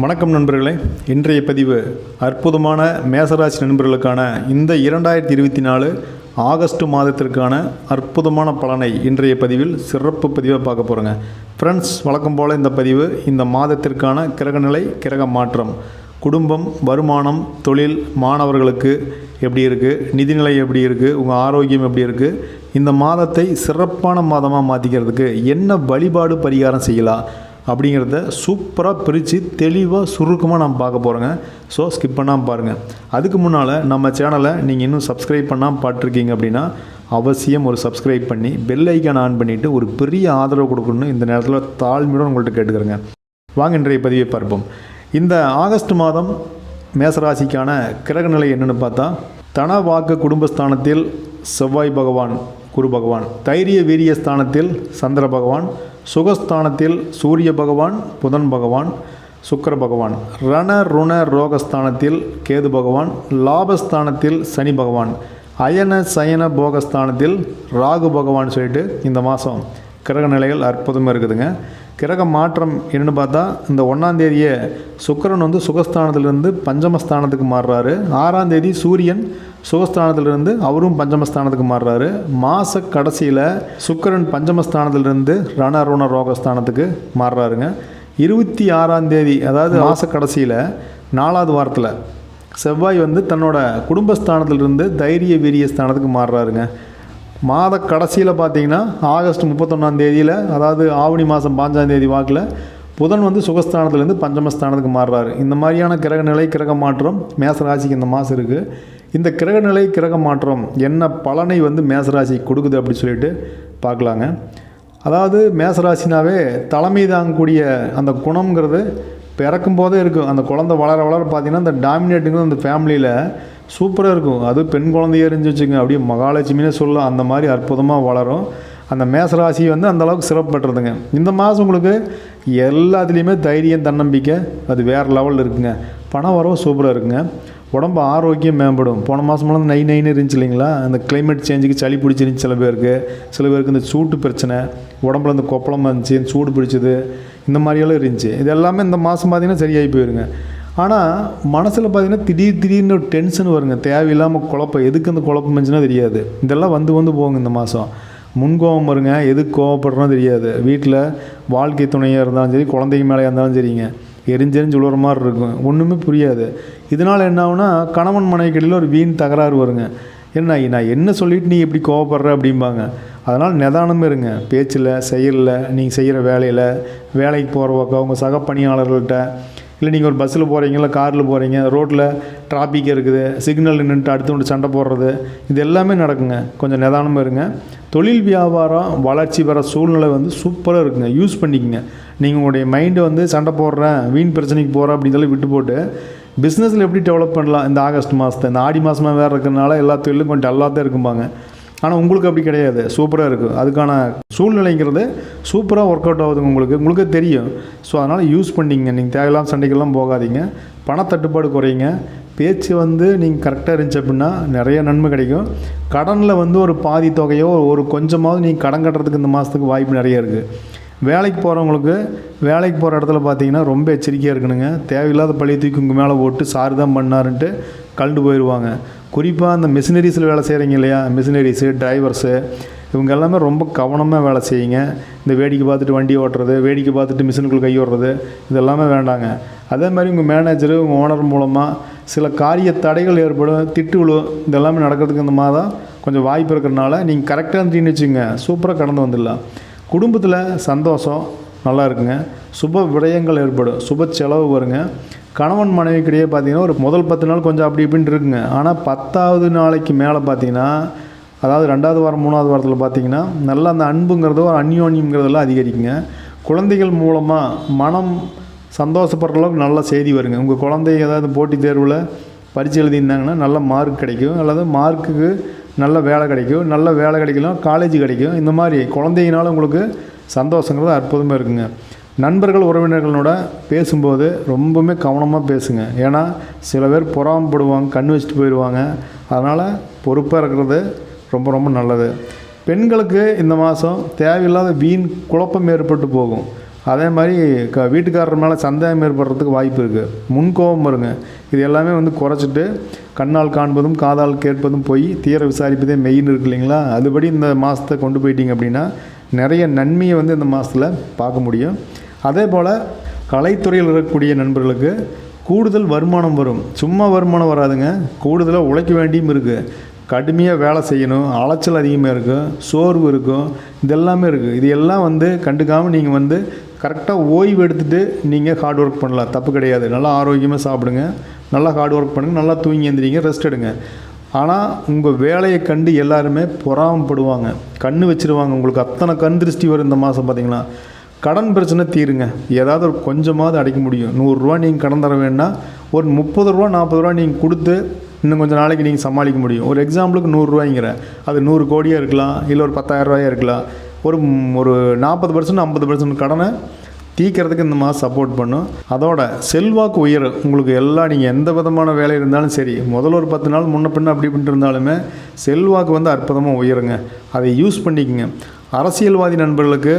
வணக்கம் நண்பர்களே. இன்றைய பதிவு அற்புதமான மேசராசி நண்பர்களுக்கான இந்த இரண்டாயிரத்தி இருபத்தி நாலு ஆகஸ்ட் மாதத்திற்கான அற்புதமான பலனை இன்றைய பதிவில் சிறப்பு பதிவாக பார்க்க போகிறோங்க ஃப்ரெண்ட்ஸ் வழக்கம் போல் இந்த பதிவு இந்த மாதத்திற்கான கிரகநிலை கிரக மாற்றம் குடும்பம் வருமானம் தொழில் மாணவர்களுக்கு எப்படி இருக்குது நிதிநிலை எப்படி இருக்குது உங்கள் ஆரோக்கியம் எப்படி இருக்குது இந்த மாதத்தை சிறப்பான மாதமாக மாற்றிக்கிறதுக்கு என்ன வழிபாடு பரிகாரம் செய்யலாம் அப்படிங்கிறத சூப்பராக பிரித்து தெளிவாக சுருக்கமாக நம்ம பார்க்க போகிறோங்க ஸோ ஸ்கிப் பண்ணாமல் பாருங்கள் அதுக்கு முன்னால் நம்ம சேனலை நீங்கள் இன்னும் சப்ஸ்கிரைப் பண்ணாமல் பார்த்துருக்கீங்க அப்படின்னா அவசியம் ஒரு சப்ஸ்கிரைப் பண்ணி பெல் ஐக்கான் ஆன் பண்ணிவிட்டு ஒரு பெரிய ஆதரவு கொடுக்கணும்னு இந்த நேரத்தில் தாழ்மையோடு உங்கள்கிட்ட கேட்டுக்கிறேங்க. வாங்க இன்றைய பதிவை பார்ப்போம். இந்த ஆகஸ்ட் மாதம் மேசராசிக்கான கிரகநிலை என்னென்னு பார்த்தா தன வாக்கு குடும்பஸ்தானத்தில் செவ்வாய் பகவான் குரு பகவான் தைரிய வீரிய ஸ்தானத்தில் சந்திர பகவான் சுகஸ்தானத்தில் சூரிய பகவான் புதன் பகவான் சுக்கர பகவான். ரண ருண ரோகஸ்தானத்தில் கேது பகவான் லாபஸ்தானத்தில் சனி பகவான். அயன சயன போகஸ்தானத்தில் ராகு பகவான் சொல்லிட்டு இந்த மாதம் கிரக நிலைகள் அற்புதமாக இருக்குதுங்க. கிரக மாற்றம் என்னென்னு பார்த்தா இந்த ஒன்றாம் தேதியே சுக்கிரன் வந்து சுகஸ்தானத்திலிருந்து பஞ்சமஸ்தானத்துக்கு மாறுறாரு. ஆறாம் தேதி சூரியன் சுகஸ்தானத்திலிருந்து அவரும் பஞ்சமஸ்தானத்துக்கு மாறுறாரு. மாத கடைசியில் சுக்கிரன் பஞ்சமஸ்தானத்திலிருந்து ரணருண ரோகஸ்தானத்துக்கு மாறுறாருங்க. இருபத்தி ஆறாம் தேதி அதாவது மாத கடைசியில் நாலாவது வாரத்தில் செவ்வாய் வந்து தன்னோட குடும்பஸ்தானத்திலிருந்து தைரிய வீரிய ஸ்தானத்துக்கு மாறுறாருங்க. மாத கடைசியில் பார்த்தீங்கன்னா ஆகஸ்ட் முப்பத்தொன்னாம் தேதியில் அதாவது ஆவணி மாதம் பாஞ்சாம் தேதி வாக்கில் புதன் வந்து சுகஸ்தானத்துலேருந்து பஞ்சமஸ்தானத்துக்கு மாறுறாரு. இந்த மாதிரியான கிரக நிலை கிரக மாற்றம் மேசராசிக்கு இந்த மாதம் இருக்குது இந்த கிரக நிலை கிரக மாற்றம் என்ன பலனை வந்து மேசராசி கொடுக்குது அப்படி சொல்லிட்டு பார்க்கலாங்க. அதாவது மேசராசினாவே தலைமை தாங்கக்கூடிய அந்த குணம்ங்கிறது பிறக்கும் போதே இருக்கும் அந்த குழந்தை வளர வளர பார்த்தீங்கன்னா அந்த டாமினேட்டுங்கிற அந்த ஃபேமிலியில் சூப்பராக இருக்கும். அது பெண் குழந்தையே இருந்து வச்சுக்கோங்க. அப்படியே மகாலட்சுமினே சொல்லலாம். அந்த மாதிரி அற்புதமாக வளரும். அந்த மேசராசி வந்து அந்தளவுக்கு சிறப்பு பெற்றதுங்க இந்த மாதம் உங்களுக்கு எல்லாத்துலேயுமே தைரியம் தன்னம்பிக்கை அது வேறு லெவலில் இருக்குங்க. பணம் வரவும் சூப்பராக இருக்குங்க. உடம்பு ஆரோக்கியம் மேம்படும். போன மாதமெல்லாம் நை நைன்னு இருந்துச்சு இல்லைங்களா? அந்த கிளைமேட் சேஞ்சுக்கு சளி பிடிச்சிருந்துச்சு சில பேருக்கு. சில பேருக்கு இந்த சூட்டு பிரச்சனை உடம்புல இந்த கொப்பளம் இருந்துச்சு சூடு பிடிச்சது இந்த மாதிரியெல்லாம் இருந்துச்சு. இது எல்லாமே இந்த மாதம் பார்த்திங்கன்னா சரியாகி போயிருங்க. ஆனால் மனசில் பார்த்தீங்கன்னா திடீர் திடீர்னு ஒரு டென்ஷன் வருங்க. தேவையில்லாமல் குழப்பம். எதுக்கு அந்த குழப்பம் இருந்துச்சுன்னா தெரியாது. இதெல்லாம் வந்து வந்து போகுங்க இந்த மாதம் முன்கோபம் வருங்க. எதுக்கு கோவப்படுறோம் தெரியாது. வீட்டில் வாழ்க்கை துணையாக இருந்தாலும் சரி குழந்தைங்க மேலே இருந்தாலும் சரிங்க. எரிஞ்செரிஞ்சு உழுவுற மாதிரி இருக்கும். ஒன்றுமே புரியாது. இதனால் என்ன ஆகுனா கணவன் மனைவிக்கடையில் ஒரு வீண் தகராறு வருங்க. என்ன நான் என்ன சொல்லிட்டு நீ எப்படி கோவப்படுற அப்படிம்பாங்க. அதனால் நிதானமே இருங்க. பேச்சில் செயலில் நீங்கள் செய்கிற வேலையில் வேலைக்கு போகிற பக்கம் உங்கள் சக பணியாளர்கள்ட்ட இல்லை நீங்கள் ஒரு பஸ்ஸில் போகிறீங்களா காரில் போகிறீங்க ரோட்டில் டிராஃபிக் இருக்குது சிக்னல் நின்றுட்டு அடுத்து சண்டை போடுறது இது எல்லாமே நடக்குங்க. கொஞ்சம் நிதானமாக இருங்க. தொழில் வியாபாரம் வளர்ச்சி பெற சூழ்நிலை வந்து சூப்பராக இருக்குங்க. யூஸ் பண்ணிக்கோங்க. நீங்கள் உங்களுடைய மைண்டை வந்து சண்டை போடுறேன் வீண் பிரச்சனைக்கு போகிறேன் அப்படின்னு சொல்லி விட்டு போட்டு பிஸ்னஸில் எப்படி டெவலப் பண்ணலாம்? இந்த ஆகஸ்ட் மாதத்தை இந்த ஆடி மாதமாக வேறு இருக்கிறனால எல்லா தொழிலும் கொஞ்சம் டல்லாக இருக்கும்பாங்க. ஆனால் உங்களுக்கு அப்படி கிடையாது. சூப்பராக இருக்குது அதுக்கான சூழ்நிலைங்கிறது சூப்பராக ஒர்க் அவுட் ஆகுதுங்க உங்களுக்கு. உங்களுக்கு தெரியும். ஸோ அதனால் யூஸ் பண்ணிங்க. நீங்கள் தேவையில்லாம சண்டைக்கெல்லாம் போகாதீங்க. பணத்தட்டுப்பாடு குறையுங்க. பேச்சு வந்து நீங்கள் கரெக்டாக இருந்துச்சு அப்படின்னா நிறைய நன்மை கிடைக்கும். கடனில் வந்து ஒரு பாதி தொகையோ ஒரு கொஞ்சமாவது நீங்கள் கடன் கட்டுறதுக்கு இந்த மாதத்துக்கு வாய்ப்பு நிறைய இருக்குது வேலைக்கு போகிறவங்களுக்கு வேலைக்கு போகிற இடத்துல பார்த்தீங்கன்னா ரொம்ப எச்சரிக்கையாக இருக்கணுங்க. தேவையில்லாத பழைய தூக்கி உங்கள் மேலே போட்டு சார் தான் பண்ணாருன்ட்டு கலண்டு போயிடுவாங்க குறிப்பாக அந்த மிஷினரிஸில் வேலை செய்கிறீங்க இல்லையா? மிஷினரிஸு டிரைவர்ஸு இவங்க எல்லாமே ரொம்ப கவனமாக வேலை செய்யுங்க. இந்த வேடிக்கை பார்த்துட்டு வண்டி ஓட்டுறது வேடிக்கை பார்த்துட்டு மிஷினுக்குள் கை ஓடுறது இதெல்லாமே வேண்டாங்க. அதே மாதிரி உங்கள் மேனேஜரு உங்கள் ஓனர் மூலமாக சில காரிய தடைகள் ஏற்படும் திட்டு விழும் இதெல்லாமே நடக்கிறதுக்கு இந்த மாதிரி தான் கொஞ்சம் வாய்ப்பு இருக்கிறனால நீங்கள் கரெக்டாக இருந்துட்டீங்கன்னு வச்சுங்க சூப்பராக கடந்து வந்துடலாம். குடும்பத்தில் சந்தோஷம் நல்லா இருக்குங்க. சுப விடயங்கள் ஏற்படும். சுப செலவு வருங்க. கணவன் மனைவிக்கிடையே பார்த்தீங்கன்னா ஒரு முதல் பத்து நாள் கொஞ்சம் அப்படி இப்படின்ட்டு இருக்குங்க. ஆனால் பத்தாவது நாளைக்கு மேலே பார்த்தீங்கன்னா அதாவது ரெண்டாவது வாரம் மூணாவது வாரத்தில் பார்த்தீங்கன்னா நல்லா அந்த அன்புங்கிறதோ அந்யோன்யங்கிறதெல்லாம் அதிகரிக்குங்க. குழந்தைகள் மூலமாக மனம் சந்தோஷப்படுற அளவுக்கு நல்ல செய்தி வருங்க. உங்கள் குழந்தை ஏதாவது போட்டித் தேர்வில் பரிச்சு எழுதியிருந்தாங்கன்னா நல்ல மார்க் கிடைக்கும். அல்லது மார்க்குக்கு நல்ல வேலை கிடைக்கும். நல்ல வேலை கிடைக்கலாம் காலேஜ் கிடைக்கும். இந்த மாதிரி குழந்தைங்கனால உங்களுக்கு சந்தோஷங்கிறது அற்புதமாக இருக்குங்க. நண்பர்கள் உறவினர்களோட பேசும்போது ரொம்பவுமே கவனமாக பேசுங்க. ஏன்னா சில பேர் புறாமப்படுவாங்க கண் வச்சுட்டு போயிடுவாங்க அதனால் பொறுப்பாக இருக்கிறது ரொம்ப ரொம்ப நல்லது. பெண்களுக்கு இந்த மாதம் தேவையில்லாத வீண் குழப்பம் ஏற்பட்டு போகும். அதே மாதிரி க வீட்டுக்காரர் மேலே சந்தேகம் ஏற்படுறதுக்கு வாய்ப்பு இருக்குது முன்கோபம் வருங்க. இது எல்லாமே வந்து குறைச்சிட்டு கண்ணால் காண்பதும் காதால் கேட்பதும் போய் தீர விசாரிப்பதே மெயின் இருக்கு இல்லைங்களா? அதுபடி இந்த மாதத்தை கொண்டு போயிட்டீங்க அப்படின்னா நிறைய நன்மையை வந்து இந்த மாதத்தில் பார்க்க முடியும். அதே போல் கலைத்துறையில் இருக்கக்கூடிய நண்பர்களுக்கு கூடுதல் வருமானம் வரும். சும்மா வருமானம் வராதுங்க. கூடுதலாக உழைக்க வேண்டியும் இருக்குது கடுமையாக வேலை செய்யணும் அலைச்சல் அதிகமாக இருக்கும் சோர்வு இருக்கும் இதெல்லாமே இருக்குது இது எல்லாம் வந்து கண்டுக்காமல் நீங்கள் வந்து கரெக்டாக ஓய்வு எடுத்துகிட்டு நீங்கள் ஹார்ட் ஒர்க் பண்ணலாம். தப்பு கிடையாது. நல்லா ஆரோக்கியமாக சாப்பிடுங்க. நல்லா ஹார்ட் ஒர்க் பண்ணுங்கள் நல்லா தூங்கி எந்திரிங்க. ரெஸ்ட் எடுங்க. ஆனால் உங்கள் வேலையை கண்டு எல்லாருமே பொறாமப்படுவாங்க. கண் வச்சிருவாங்க. உங்களுக்கு அத்தனை கண் திருஷ்டி வரும் இந்த மாதம் பார்த்திங்களா கடன் பிரச்சனை தீருங்க. ஏதாவது ஒரு கொஞ்சமாவது அடைக்க முடியும். நூறுரூவா நீங்கள் கடன் தர வேண்டாம் ஒரு முப்பது ரூபா நாற்பது ரூபா நீங்கள் கொடுத்து இன்னும் கொஞ்சம் நாளைக்கு நீங்கள் சமாளிக்க முடியும். ஒரு எக்ஸாம்பிளுக்கு நூறுரூவாய்ங்கிற அது நூறு கோடியாக இருக்கலாம் இல்லை ஒரு பத்தாயிரரூவாயாக இருக்கலாம். ஒரு ஒரு நாற்பது பர்சன்ட் ஐம்பது பர்சன்ட் கடனை தீக்கிறதுக்கு இந்த மாதம் சப்போர்ட் பண்ணும். அதோட செல்வாக்கு உயரும் உங்களுக்கு எல்லாம் நீங்கள் எந்த விதமான வேலை இருந்தாலும் சரி முதல்ல ஒரு பத்து நாள் முன்ன பின்ன அப்படி இப்படின்ட்டு இருந்தாலுமே செல்வாக்கு வந்து அற்புதமாக உயருங்க. அதை யூஸ் பண்ணிக்கங்க. அரசியல்வாதி நண்பர்களுக்கு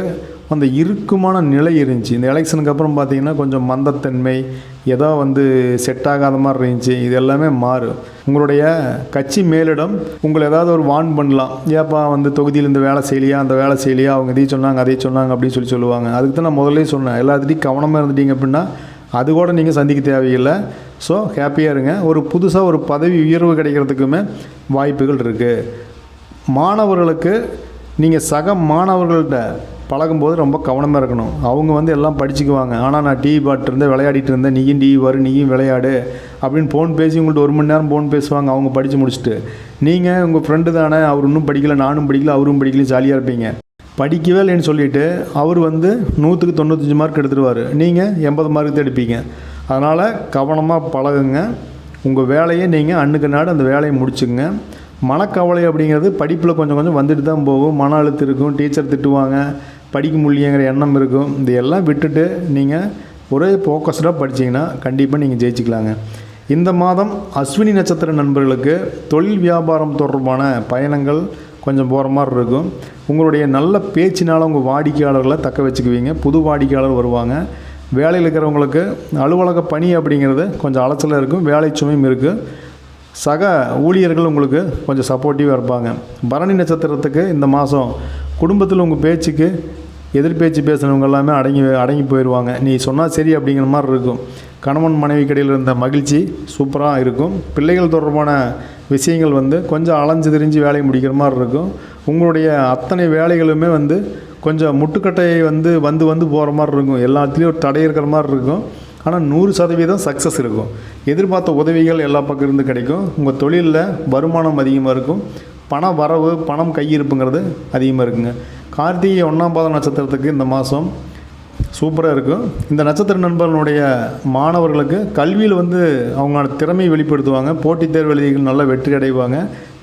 அந்த இறுக்கமான நிலை இருந்துச்சு. இந்த எலெக்ஷனுக்கு அப்புறம் பார்த்தீங்கன்னா கொஞ்சம் மந்தத்தன்மை ஏதோ வந்து செட் ஆகாத மாதிரி இருந்துச்சு. இது எல்லாமே மாறும் உங்களுடைய கட்சி மேலிடம் உங்களை ஏதாவது ஒரு வார்ன் பண்ணலாம். ஏப்பா வந்து தொகுதியில் இந்த வேலை செய்யலையா? அந்த வேலை செய்யலையா? அவங்க இதையும் சொன்னாங்க அதை சொன்னாங்க அப்படின்னு சொல்லி சொல்லுவாங்க. அதுக்கு தான் நான் முதல்ல சொன்னேன். எல்லாத்துட்டையும் கவனமாக இருந்துட்டீங்க அப்படின்னா அது கூட நீங்கள் சந்திக்க தேவையில்லை. ஸோ ஹாப்பியாக இருங்க. ஒரு புதுசாக ஒரு பதவி உயர்வு கிடைக்கிறதுக்குமே வாய்ப்புகள் இருக்குது மாணவர்களுக்கு நீங்கள் சக மாணவர்கள்ட்ட பழகும்போது ரொம்ப கவனமாக இருக்கணும். அவங்க வந்து எல்லாம் படிச்சுக்குவாங்க. ஆனால் நான் டிவி பார்த்துட்டு விளையாடிட்டு இருந்தேன். நீயும் டிவி வரு நீயும் விளையாடு அப்படின்னு ஃபோன் பேசி உங்கள்கிட்ட ஒரு மணி நேரம் ஃபோன் பேசுவாங்க. அவங்க படித்து முடிச்சுட்டு. நீங்கள் உங்கள் ஃப்ரெண்டு தானே அவர் இன்னும் படிக்கல நானும் படிக்கல அவரும் படிக்கல ஜாலியாக இருப்பீங்க. படிக்கவே இல்லைன்னு சொல்லிட்டு அவர் வந்து நூற்றுக்கு தொண்ணூத்தஞ்சு மார்க் எடுத்துருவார். நீங்கள் எண்பது மார்க் தான் எடுப்பீங்க. அதனால் கவனமாக பழகுங்க. உங்கள் வேலையை நீங்கள் அன்னுக்கு நாடு அந்த வேலையை முடிச்சுங்க மனக்கவலை அப்படிங்கிறது படிப்பில் கொஞ்சம் கொஞ்சம் வந்துட்டு தான் போகும். மன அழுத்தம் இருக்கும் டீச்சர் திட்டுவாங்க படிக்க முடியங்கிற எண்ணம் இருக்கும். இதையெல்லாம் விட்டுட்டு நீங்கள் ஒரே ஃபோக்கஸ்டாக படிச்சீங்கன்னா கண்டிப்பாக நீங்கள் ஜெயிச்சுக்கலாங்க. இந்த மாதம் அஸ்வினி நட்சத்திர நண்பர்களுக்கு தொழில் வியாபாரம் தொடர்பான பயணங்கள் கொஞ்சம் போகிற மாதிரி இருக்கும். உங்களுடைய நல்ல பேச்சினால் உங்கள் வாடிக்கையாளர்களை தக்க வச்சுக்குவீங்க. புது வாடிக்கையாளர் வருவாங்க. வேலையில் இருக்கிறவங்களுக்கு அலுவலக பணி அப்படிங்கிறது கொஞ்சம் அலைச்சலாக இருக்கும். வேலை சுமையும் இருக்குது சக ஊழியர்கள் உங்களுக்கு கொஞ்சம் சப்போர்ட்டிவாக இருப்பாங்க. பரணி நட்சத்திரத்துக்கு இந்த மாதம் குடும்பத்தில் உங்கள் பேச்சுக்கு எதிர்பேச்சு பேசுனவங்க எல்லாமே அடங்கி அடங்கி போயிடுவாங்க நீ சொன்னால் சரி அப்படிங்கிற மாதிரி இருக்கும். கணவன் மனைவி கடையில் இருந்த மகிழ்ச்சி சூப்பராக இருக்கும். பிள்ளைகள் தொடர்பான விஷயங்கள் வந்து கொஞ்சம் அலைஞ்சு திரிஞ்சு வேலையை முடிக்கிற மாதிரி இருக்கும். உங்களுடைய அத்தனை வேலைகளுமே வந்து கொஞ்சம் முட்டுக்கட்டையை வந்து வந்து வந்து போகிற மாதிரி இருக்கும். எல்லாத்துலேயும் ஒரு தடை இருக்கிற மாதிரி இருக்கும். ஆனால் நூறு சதவீதம் சக்ஸஸ் இருக்கும். எதிர்பார்த்த உதவிகள் எல்லா பக்கம் இருந்து கிடைக்கும். உங்கள் தொழிலில் வருமானம் அதிகமாக இருக்கும். பண வரவு பணம் கையிருப்புங்கிறது அதிகமாக இருக்குங்க. கார்த்திகை ஒன்றாம் பாதம் நட்சத்திரத்துக்கு இந்த மாதம் சூப்பராக இருக்கும். இந்த நட்சத்திர நண்பர்களுடைய மாணவர்களுக்கு கல்வியில் வந்து அவங்களோட திறமையை வெளிப்படுத்துவாங்க. போட்டித் தேர்வு எழுதிகள் நல்லா வெற்றி அடைவாங்க.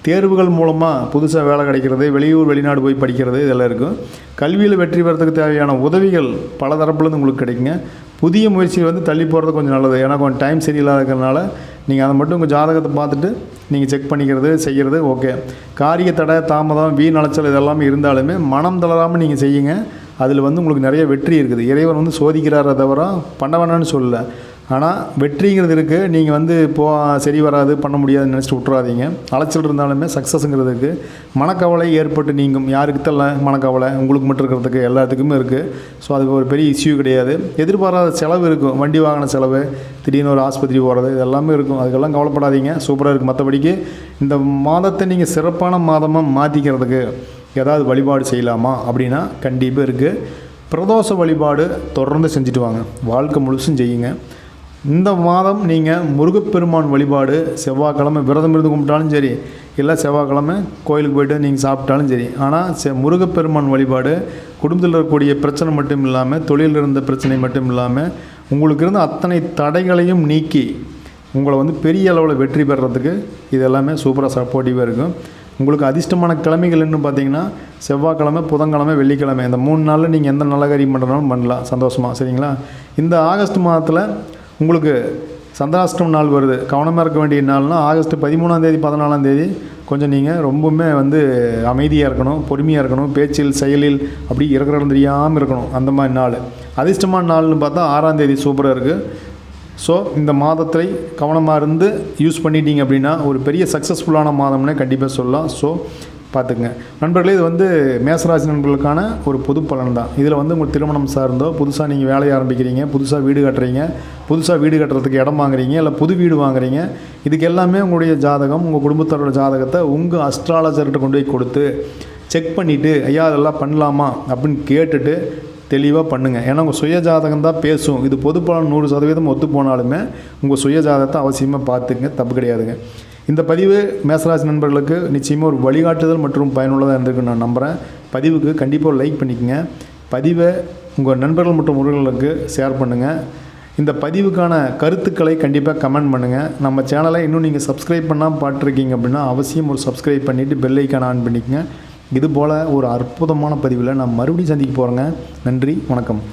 தேர்வுகள் மூலமாக புதுசாக வேலை கிடைக்கிறது வெளியூர் வெளிநாடு போய் படிக்கிறது இதெல்லாம் இருக்கும். கல்வியில் வெற்றி பெறத்துக்கு தேவையான உதவிகள் பல தரப்புலேருந்து உங்களுக்கு கிடைக்குங்க. புதிய முயற்சிகள் வந்து தள்ளி போகிறது கொஞ்சம் நல்லது. ஏன்னா கொஞ்சம் டைம் சரியில்லாத இருக்கிறதுனால நீங்கள் அதை மட்டும் உங்கள் ஜாதகத்தை பார்த்துட்டு நீங்கள் செக் பண்ணிக்கிறது செய்கிறது ஓகே காரிய தடை தாமதம் வீண் அலைச்சல் இதெல்லாமே இருந்தாலுமே மனம் தளராமல் நீங்கள் செய்யுங்க. அதில் வந்து உங்களுக்கு நிறைய வெற்றி இருக்குது. இறைவன் வந்து சோதிக்கிறாரே தவிர பண்ண வேணான்னு சொல்லலை. ஆனால் வெற்றிங்கிறது இருக்குது நீங்கள் வந்து போ சரி வராது பண்ண முடியாதுன்னு நினச்சிட்டு விட்றாதீங்க அலைச்சல் இருந்தாலுமே சக்ஸஸுங்கிறதுக்கு மனக்கவலை ஏற்பட்டு நீங்கும். யாருக்கு தெரியல மனக்கவலை? உங்களுக்கு மட்டும் இருக்கிறதுக்கு எல்லாத்துக்குமே இருக்குது ஸோ அதுக்கு ஒரு பெரிய இஷ்யூ கிடையாது. எதிர்பாராத செலவு இருக்கும். வண்டி வாங்கின செலவு திடீர்னு ஒரு ஆஸ்பத்திரி போகிறது இது எல்லாமே இருக்கும். அதுக்கெல்லாம் கவலைப்படாதீங்க. சூப்பராக இருக்குது மற்றபடிக்கு இந்த மாதத்தை நீங்கள் சிறப்பான மாதமாக மாற்றிக்கிறதுக்கு ஏதாவது வழிபாடு செய்யலாமா? அப்படின்னா கண்டிப்பாக இருக்குது பிரதோஷ வழிபாடு தொடர்ந்து செஞ்சுட்டு வாங்க. வாழ்க்கை முழுசும் செய்யுங்க இந்த மாதம் நீங்கள் முருகப்பெருமான் வழிபாடு செவ்வாய்க்கிழமை விரதம் இருந்து கும்பிட்டாலும் சரி இல்லை செவ்வாய்க்கிழமை கோயிலுக்கு போய்ட்டு நீங்கள் சாப்பிட்டாலும் சரி. ஆனால் செ முருகப்பெருமான் வழிபாடு குடும்பத்தில் இருக்கக்கூடிய பிரச்சனை மட்டும் இல்லாமல் தொழிலில் இருந்த பிரச்சனை மட்டும் இல்லாமல் உங்களுக்கு இருந்த அத்தனை தடைகளையும் நீக்கி உங்களை வந்து பெரிய அளவில் வெற்றி பெறத்துக்கு இது எல்லாமே சூப்பராக சப்போர்ட்டிவாக இருக்கும். உங்களுக்கு அதிர்ஷ்டமான கிழமைகள்னு பார்த்தீங்கன்னா செவ்வாய்க்கிழமை புதன்கிழமை வெள்ளிக்கிழமை. இந்த மூணு நாளில் நீங்கள் எந்த நல்ல காரியம் பண்ணுறனாலும் பண்ணலாம். சந்தோஷமாக சரிங்களா? இந்த ஆகஸ்ட் மாதத்தில் உங்களுக்கு சந்திராஷ்டம் நாள் வருது. கவனமாக இருக்க வேண்டிய நாள்னால் ஆகஸ்ட் பதிமூணாம் தேதி பதினாலாம் தேதி. கொஞ்சம் நீங்கள் ரொம்பவுமே வந்து அமைதியாக இருக்கணும் பொறுமையாக இருக்கணும். பேச்சில் செயலில் அப்படி இருக்கிற தெரியாமல் இருக்கணும். அந்த மாதிரி நாள். அதிர்ஷ்டமான நாள்னு பார்த்தா ஆறாம் தேதி சூப்பராக இருக்குது ஸோ இந்த மாதத்தை கவனமாக இருந்து யூஸ் பண்ணிட்டீங்க அப்படின்னா ஒரு பெரிய சக்ஸஸ்ஃபுல்லான மாதம்னே கண்டிப்பாக சொல்லலாம். ஸோ பார்த்துக்குங்க. நண்பர்களே இது வந்து மேசராசி நண்பர்களுக்கான ஒரு பொது பலன் தான். இதில் வந்து உங்கள் திருமணம் சார்ந்தோ புதுசாக நீங்கள் வேலையை ஆரம்பிக்கிறீங்க புதுசாக வீடு கட்டுறீங்க புதுசாக வீடு கட்டுறதுக்கு இடம் வாங்குறீங்க இல்லை புது வீடு வாங்குறீங்க இதுக்கு எல்லாமே உங்களுடைய ஜாதகம் உங்கள் குடும்பத்தோட ஜாதகத்தை உங்கள் அஸ்ட்ராலஜர்கிட்ட கொண்டு போய் கொடுத்து செக் பண்ணிவிட்டு ஐயா அதெல்லாம் பண்ணலாமா? அப்படின்னு கேட்டுட்டு தெளிவாக பண்ணுங்கள் ஏன்னா உங்கள் சுய ஜாதகம் தான் பேசும். இது பொது பலன் நூறு சதவீதம் ஒத்து போனாலுமே உங்கள் சுய ஜாதகத்தை அவசியமாக பார்த்துக்குங்க. தப்பு கிடையாதுங்க. இந்த பதிவு மேசராசி நண்பர்களுக்கு நிச்சயமாக ஒரு வழிகாட்டுதல் மற்றும் பயனுள்ளதாக இருந்திருக்குன்னு நான் நம்புகிறேன் பதிவுக்கு கண்டிப்பாக லைக் பண்ணிக்கோங்க. பதிவை உங்கள் நண்பர்கள் மற்றும் உறவுகளுக்கு ஷேர் பண்ணுங்கள் இந்த பதிவுக்கான கருத்துக்களை கண்டிப்பாக கமெண்ட் பண்ணுங்கள் நம்ம சேனலை இன்னும் நீங்கள் சப்ஸ்கிரைப் பண்ணால் பார்த்துருக்கீங்க அப்படின்னா அவசியம் ஒரு சப்ஸ்கிரைப் பண்ணிவிட்டு பெல் ஐக்கான் ஆன் பண்ணிக்கங்க. இது போல் ஒரு அற்புதமான பதிவில் நான் மறுபடியும் சந்திக்க போகிறேங்க நன்றி வணக்கம்.